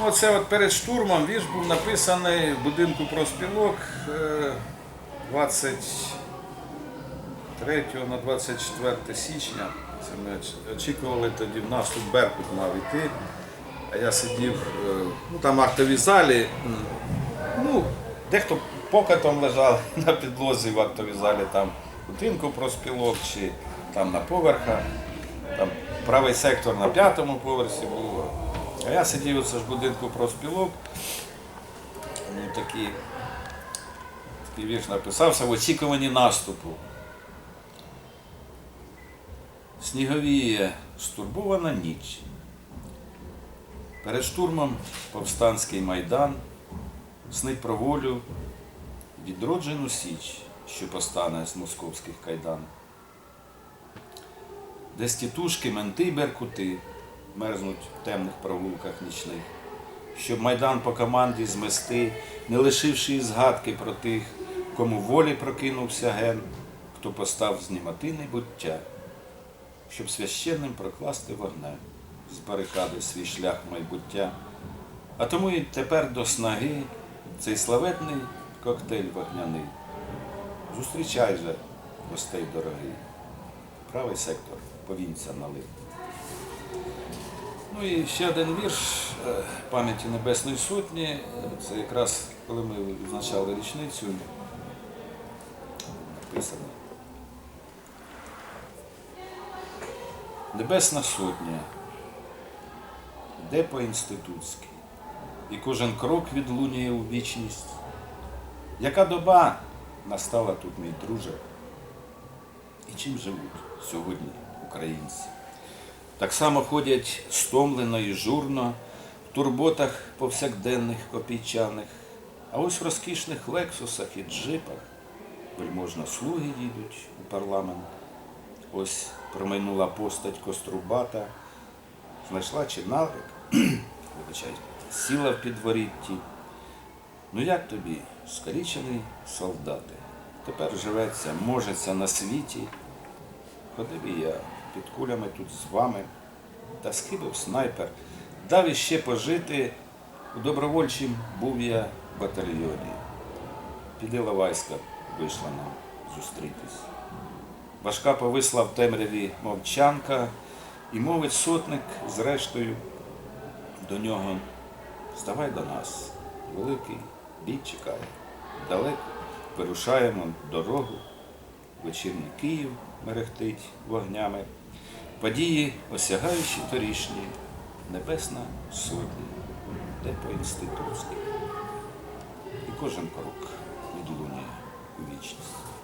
Ну, оце от перед штурмом вірш був написаний в будинку профспілок е, 23 на 24 січня. Це ми очікували тоді в наступ Беркут мав іти. А я сидів е, ну, там в актовій залі. Ну, дехто покатом лежав на підлозі в актовій залі, там будинку профспілок чи там на поверхах. Там правий сектор на п'ятому поверсі був. А я сидів оце ж в будинку профспілок. Ну, такий, такий вірш написався в очікуванні наступу. Сніговіє стурбована ніч. Перед штурмом повстанський майдан снить про волю відроджену січ, що постане з московських кайдан. Десь тітушки, менти й беркути мерзнуть в темних провулках нічних, щоб майдан по команді змести, не лишивши і згадки про тих, кому волі прокинувся ген, хто постав знімати небуття, щоб священним прокласти вогнем з барикади свій шлях майбуття. А тому і тепер до снаги цей славетний коктейль вогняний. Зустрічай же, гостей дорогий. Правий сектор повінця налив. Ну і ще один вірш е, пам'яті Небесної Сотні. Це якраз коли ми відзначали річницю написано. Небесна Сотня. Де по-інститутськи, і кожен крок відлунює у вічність. Яка доба настала тут, мій друже, і чим живуть сьогодні українці? Так само ходять стомлено і журно в турботах повсякденних копійчаних, а ось в розкішних лексусах і джипах вельможно слуги їдуть у парламент. Ось промайнула постать кострубата, знайшла чинавик, вибачай, сіла в підворітті. Ну як тобі, скалічений солдати? Тепер живеться, можеться на світі. Ходив і я під кулями тут з вами, та схибив снайпер, дав іще пожити. У добровольчим був я батальйоні. Піде Лавайська вийшла нам зустрітись. Важка повисла в темряві мовчанка, і мовить сотник зрештою до нього. Ставай до нас, великий бій чекає. Далеко вирушаємо дорогу. Вечірній Київ мерехтить вогнями. Події, осягаючи торішні, небесна сотня, де по-інститутськи. І кожен крок відлунює у вічність.